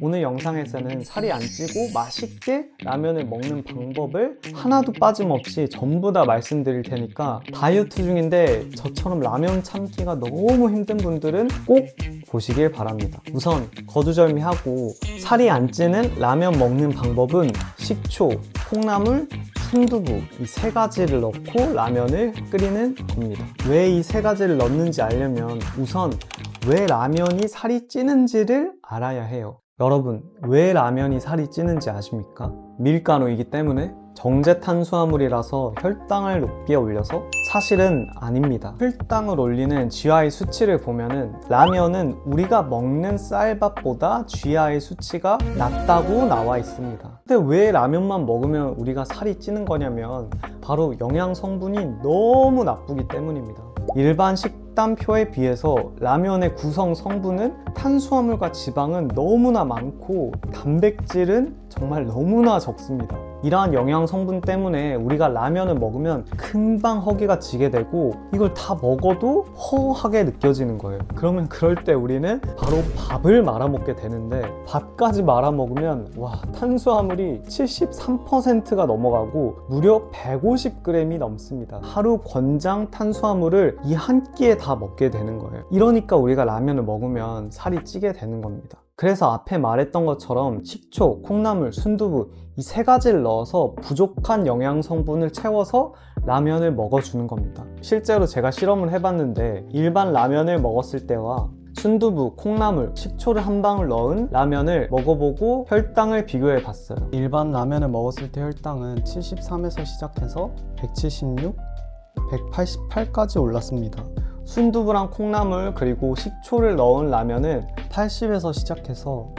오늘 영상에서는 살이 안 찌고 맛있게 라면을 먹는 방법을 하나도 빠짐없이 전부 다 말씀드릴 테니까 다이어트 중인데 저처럼 라면 참기가 너무 힘든 분들은 꼭 보시길 바랍니다. 우선 거두절미하고 살이 안 찌는 라면 먹는 방법은 식초, 콩나물, 순두부 이 세 가지를 넣고 라면을 끓이는 겁니다. 왜 이 세 가지를 넣는지 알려면 우선 왜 라면이 살이 찌는지를 알아야 해요. 여러분, 왜 라면이 살이 찌는지 아십니까? 밀가루이기 때문에 정제 탄수화물이라서 혈당을 높게 올려서 사실은 아닙니다. 혈당을 올리는 GI 수치를 보면은 라면은 우리가 먹는 쌀밥보다 GI 수치가 낮다고 나와 있습니다. 근데 왜 라면만 먹으면 우리가 살이 찌는 거냐면 바로 영양 성분이 너무 나쁘기 때문입니다. 일반 식 단표에 비해서 라면의 구성 성분은 탄수화물과 지방은 너무나 많고 단백질은 정말 너무나 적습니다. 이러한 영양 성분 때문에 우리가 라면을 먹으면 금방 허기가 지게 되고 이걸 다 먹어도 허하게 느껴지는 거예요. 그러면 그럴 때 우리는 바로 밥을 말아 먹게 되는데 밥까지 말아 먹으면 와 탄수화물이 73%가 넘어가고 무려 150g이 넘습니다. 하루 권장 탄수화물을 이 한 끼에 다 먹게 되는 거예요. 이러니까 우리가 라면을 먹으면 살이 찌게 되는 겁니다. 그래서 앞에 말했던 것처럼 식초, 콩나물, 순두부 이 세 가지를 넣어서 부족한 영양 성분을 채워서 라면을 먹어주는 겁니다. 실제로 제가 실험을 해봤는데 일반 라면을 먹었을 때와 순두부, 콩나물, 식초를 한 방울 넣은 라면을 먹어보고 혈당을 비교해 봤어요. 일반 라면을 먹었을 때 혈당은 73에서 시작해서 176, 188까지 올랐습니다. 순두부랑 콩나물 그리고 식초를 넣은 라면은 80에서 시작해서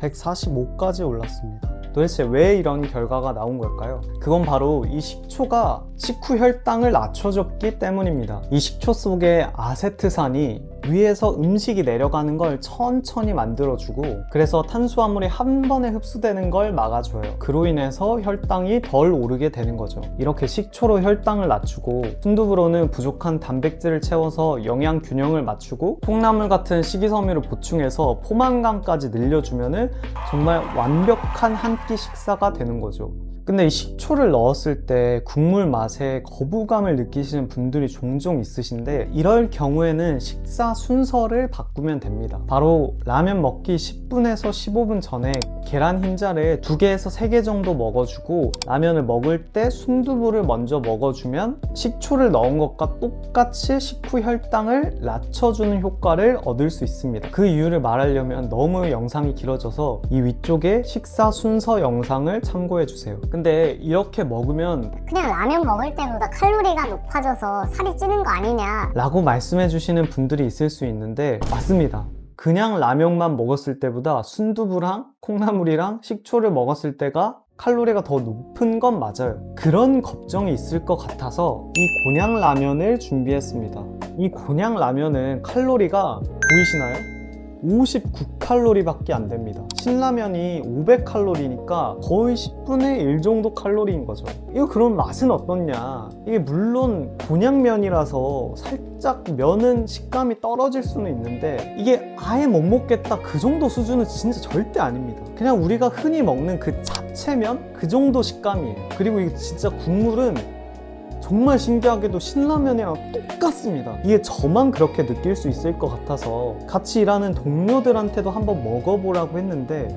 145까지 올랐습니다. 도대체 왜 이런 결과가 나온 걸까요? 그건 바로 이 식초가 식후 혈당을 낮춰줬기 때문입니다. 이 식초 속에 아세트산이 위에서 음식이 내려가는 걸 천천히 만들어주고 그래서 탄수화물이 한 번에 흡수되는 걸 막아줘요. 그로 인해서 혈당이 덜 오르게 되는 거죠. 이렇게 식초로 혈당을 낮추고 순두부로는 부족한 단백질을 채워서 영양 균형을 맞추고 콩나물 같은 식이섬유를 보충해서 포만감까지 늘려주면은 정말 완벽한 한 끼 식사가 되는 거죠. 근데 이 식초를 넣었을 때 국물 맛에 거부감을 느끼시는 분들이 종종 있으신데 이럴 경우에는 식사 순서를 바꾸면 됩니다. 바로 라면 먹기 10분에서 15분 전에 계란 흰자를 2개에서 3개 정도 먹어주고 라면을 먹을 때 순두부를 먼저 먹어주면 식초를 넣은 것과 똑같이 식후 혈당을 낮춰주는 효과를 얻을 수 있습니다. 그 이유를 말하려면 너무 영상이 길어져서 이 위쪽에 식사 순서 영상을 참고해주세요. 근데 이렇게 먹으면 그냥 라면 먹을 때보다 칼로리가 높아져서 살이 찌는 거 아니냐 라고 말씀해 주시는 분들이 있을 수 있는데 맞습니다. 그냥 라면만 먹었을 때보다 순두부랑 콩나물이랑 식초를 먹었을 때가 칼로리가 더 높은 건 맞아요. 그런 걱정이 있을 것 같아서 이 곤양 라면을 준비했습니다. 이 곤양 라면은 칼로리가 보이시나요? 59칼로리밖에 안 됩니다. 신라면이 500칼로리니까 거의 10분의 1 정도 칼로리인 거죠. 이거 그럼 맛은 어떻냐? 이게 물론 곤양면이라서 살짝 면은 식감이 떨어질 수는 있는데 이게 아예 못 먹겠다 그 정도 수준은 진짜 절대 아닙니다. 그냥 우리가 흔히 먹는 그 잡채면 그 정도 식감이에요. 그리고 이게 진짜 국물은 정말 신기하게도 신라면이랑 똑같습니다. 이게 저만 그렇게 느낄 수 있을 것 같아서 같이 일하는 동료들한테도 한번 먹어보라고 했는데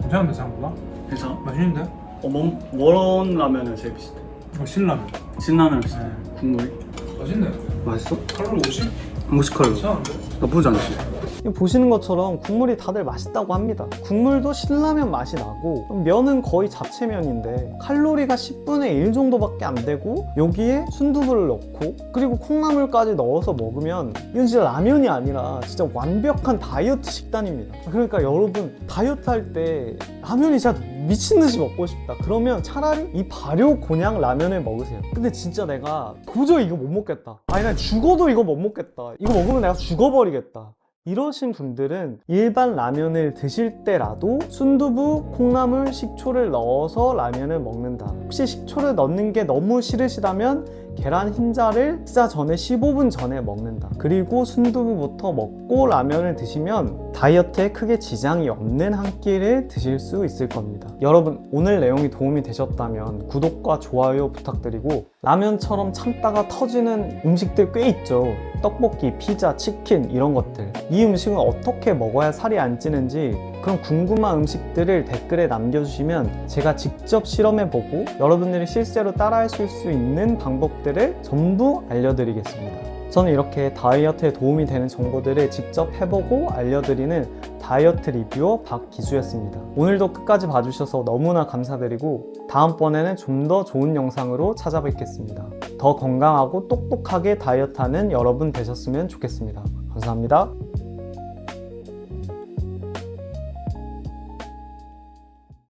괜찮은데 생각보다? 괜찮아? 맛있는데? 어, 뭐, 뭐런 라면을 제일 비슷해? 어, 신라면 신라면 비슷해. 네. 국물이? 맛있네 맛있어? 칼로리 50? 50칼로리. 괜찮은데? 나쁘지 않지? 보시는 것처럼 국물이 다들 맛있다고 합니다. 국물도 신라면 맛이 나고 면은 거의 자체면인데 칼로리가 10분의 1 정도밖에 안 되고 여기에 순두부를 넣고 그리고 콩나물까지 넣어서 먹으면 이건 진짜 라면이 아니라 진짜 완벽한 다이어트 식단입니다. 그러니까 여러분 다이어트 할 때 라면이 진짜 미친 듯이 먹고 싶다. 그러면 차라리 이 발효 곤양 라면을 먹으세요. 근데 진짜 내가 도저히 이거 못 먹겠다. 아니 난 죽어도 이거 못 먹겠다. 이거 먹으면 내가 죽어버리겠다. 이러신 분들은 일반 라면을 드실 때라도 순두부, 콩나물, 식초를 넣어서 라면을 먹는다. 혹시 식초를 넣는 게 너무 싫으시다면 계란 흰자를 식사 전에 15분 전에 먹는다. 그리고 순두부부터 먹고 라면을 드시면 다이어트에 크게 지장이 없는 한 끼를 드실 수 있을 겁니다. 여러분, 오늘 내용이 도움이 되셨다면 구독과 좋아요 부탁드리고 라면처럼 참다가 터지는 음식들 꽤 있죠. 떡볶이, 피자, 치킨 이런 것들. 이 음식은 어떻게 먹어야 살이 안 찌는지 그런 궁금한 음식들을 댓글에 남겨주시면 제가 직접 실험해보고 여러분들이 실제로 따라하실 수 있는 방법들을 전부 알려드리겠습니다. 저는 이렇게 다이어트에 도움이 되는 정보들을 직접 해보고 알려드리는 다이어트 리뷰어 박기수였습니다. 오늘도 끝까지 봐주셔서 너무나 감사드리고 다음번에는 좀 더 좋은 영상으로 찾아뵙겠습니다. 더 건강하고 똑똑하게 다이어트하는 여러분 되셨으면 좋겠습니다. 감사합니다.